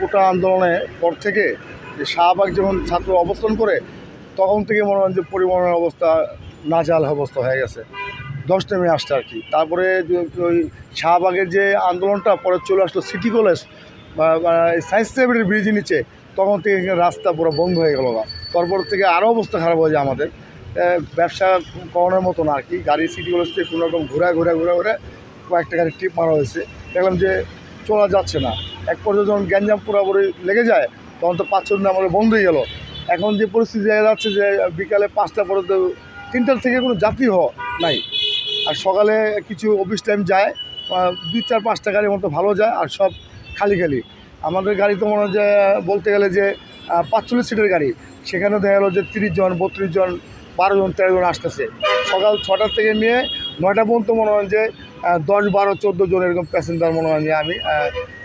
কোটা আন্দোলনের পর থেকে যে শাহবাগ যখন ছাত্র অবস্থান করে, তখন থেকে মনে হয় যে পরিবহনের অবস্থা নাজাল অবস্থা হয়ে গেছে। দশ নেমে আসছে আর কি। তারপরে ওই শাহবাগের যে আন্দোলনটা, পরে চলে আসলো সিটি কলেজ, বা সায়েন্স লাইব্রেরির ব্রিজের নিচে, তখন থেকে রাস্তা পুরো বন্ধ হয়ে গেল তারপর থেকে আরও অবস্থা খারাপ হয়ে যায় আমাদের। ব্যবসা করানোর মতো না আর কি। গাড়ি সিটি কলেজ থেকে কোনো রকম ঘোরা ঘোরা ঘোরা ঘোরা কয়েকটা গাড়ি ট্রিপ মারা হয়েছে। দেখলাম যে চলা যাচ্ছে না। এক পর্যায়ে যখন গ্যাঞ্জাম পুরোপুরি লেগে যায়, তখন তো পাঁচ ছদিন আমাদের বন্ধ হয়ে গেল। এখন যে পরিস্থিতি দেখা যাচ্ছে যে বিকালে পাঁচটা পর্যন্ত তিনটার থেকে কোনো যাত্রী হ নাই। আর সকালে কিছু অফিস টাইম যায় দুই চার পাঁচটা গাড়ির মতো ভালো যায় আর সব খালি খালি। আমাদের গাড়ি তো মনে হয় যে, বলতে গেলে যে পাঁচচল্লিশ সিটের গাড়ি। সেখানে দেখা গেলো যে তিরিশ জন, বত্রিশ জন, বারো জন, তেরো জন আসতেছে। সকাল ছটার থেকে নিয়ে নয়টা পর্যন্ত মনে হয় যে দশ, বারো, চোদ্দ জন এরকম প্যাসেঞ্জার মনে হয় যে আমি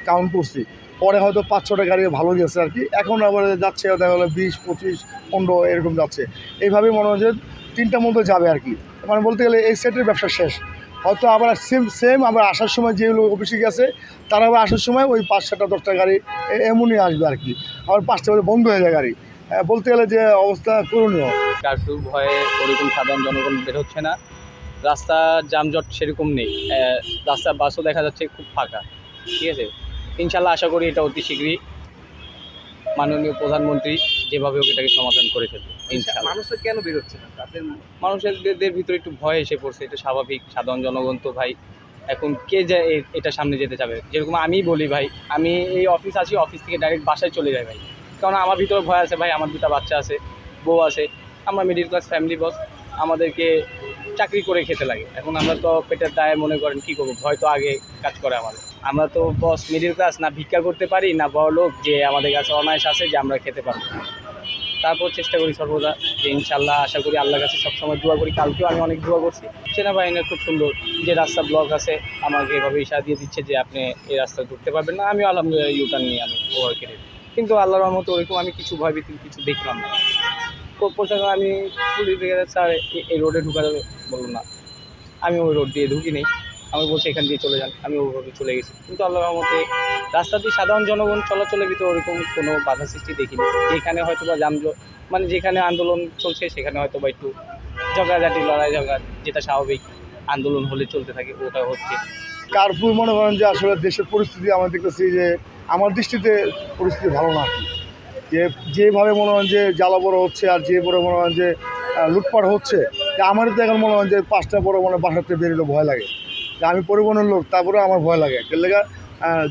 কাউন্ট করছি। পরে হয়তো পাঁচ, ছটা গাড়ি ভালো গেছে আর কি। এখন আবার যাচ্ছে, দেখা গেলো বিশ, পঁচিশ, পনেরো, এরকম যাচ্ছে। এইভাবেই মনে হয় যে তিনটা মতো যাবে আর কি। মানে বলতে গেলে এই সেটের ব্যবসা শেষ। হয়তো আবার সেম সেম আবার আসার সময় যেগুলো অফিসে গেছে, তারা আবার আসার সময় ওই পাঁচ সাতটা দশটা গাড়ি এমনই আসবে আর কি। আবার পাঁচটা বাজে বন্ধ হয়ে যায় গাড়ি। বলতে গেলে যে অবস্থা করণীয়। কারফিউ ভয়ে ওরকম সাধারণ জনগণ বের হচ্ছে না। রাস্তা যানজট সেরকম নেই। আহ, রাস্তা বাসও দেখা যাচ্ছে খুব ফাঁকা। ঠিক আছে? ইনশাল্লাহ আশা করি এটা অতি শীঘ্রই মাননীয় প্রধানমন্ত্রী যেভাবে হোক এটাকে সমাধান করে ফেলবে ইনশাল্লাহ। মানুষের কেন বেরোচ্ছে না? তাদের মানুষের ভিতরে একটু ভয় এসে পড়ছে এটা স্বাভাবিক সাধারণ জনগণ তো ভাই। এখন কে যে এটা সামনে যেতে যাবে যেরকম আমি বলি ভাই আমি এই অফিস আসি অফিস থেকে ডাইরেক্ট বাসায় চলে যাই ভাই। কারণ আমার ভিতরে ভয় আছে ভাই আমার দুটা বাচ্চা আছে বউ আছে আমরা মিডিল ক্লাস ফ্যামিলি বস আমাদেরকে চাকরি করে খেতে লাগে। এখন আমরা তো পেটের দায়ে মনে করেন কী করব, ভয় তো আগে কাজ করে আমাদের। আমরা তো বস মিডিল ক্লাস না ভিক্ষা করতে পারি, না বড় লোক যে আমাদের কাছে অনায়াস আছে যে আমরা খেতে পারব। তারপর চেষ্টা করি সর্বদা যে ইনশাল্লাহ আশা করি আল্লাহর কাছে সবসময় দোয়া করি। কালকেও আমি অনেক দোয়া করছি। সেনাবাহিনীর খুব সুন্দর যে রাস্তা ব্লক আছে, আমাকে এভাবে ইশা দিয়ে দিচ্ছে যে আপনি এই রাস্তা ঢুকতে পারবেন না। আমি আলহামদুলিল্লাহ ইউটার্ন নিয়ে আমি ওভার কিন্তু আল্লাহর রহমতে ওরকম আমি কিছু ভয়ভীতি কিছু দেখলাম না। পো- প্রথমে আমি পুলিশ দেখে স্যার এই রোডে ঢুকা যাবে বলল না, আমি ওই রোড দিয়ে ঢুকি নেই আমি বলছি, এখান দিয়ে চলে যান। আমি ওইভাবে চলে গেছি। কিন্তু আল্লাহর রহমতে রাস্তা দিয়ে সাধারণ জনগণ চলাচলের ভিতরে ওরকম কোনো বাধা সৃষ্টি দেখিনি। যেখানে হয়তো বা যানজট মানে যেখানে আন্দোলন চলছে, সেখানে হয়তো বা একটু ঝগড়াঝাটি লড়াই ঝগড়া যেটা স্বাভাবিক আন্দোলন হলে চলতে থাকে, ওটা হচ্ছে। কার্ফু মনে করেন যে আসলে দেশের পরিস্থিতি, আমরা দেখতেছি যে, আমার দৃষ্টিতে পরিস্থিতি ভালো না। যে যেভাবে মনে হয় যে জ্বালা বড় হচ্ছে আর যে বড় মনে হয় যে লুটপাট হচ্ছে যে আমারও তো এখন মনে হয় যে পাঁচটা বড় মনে বাসাতে বেরোলে ভয় লাগে। আমি পরিবহনের লোক তারপরে আমার ভয় লাগে। লেগে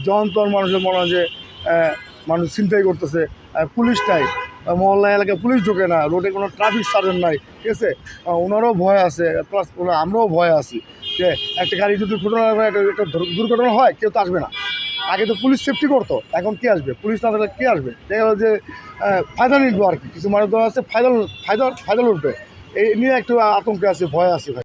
জন মানুষের মনে হয় যে মানুষ চিন্তাই করতেছে। আহ, পুলিশ নাই মহল্লা এলাকায় পুলিশ ঢোকে না রোডে কোনো ট্রাফিক সার্জন নাই ঠিক আছে? ওনারও ভয় আছে প্লাস আমরাও ভয় আছি। যে একটা গাড়ি যদি ঘটনা হয়, একটা দুর্ঘটনা হয় কেউ তো আসবে না। আগে তো পুলিশ সেফটি করতো, এখন কে আসবে? পুলিশ না থাকলে কে আসবে? দেখা গেলো যে ফায়দা নিল আর কি। কিছু মানুষ আছে ফায়দা ফায়দা ফায়দা উঠবে। এই নিয়ে একটু আতঙ্কে আছে, ভয় আছে ভাই।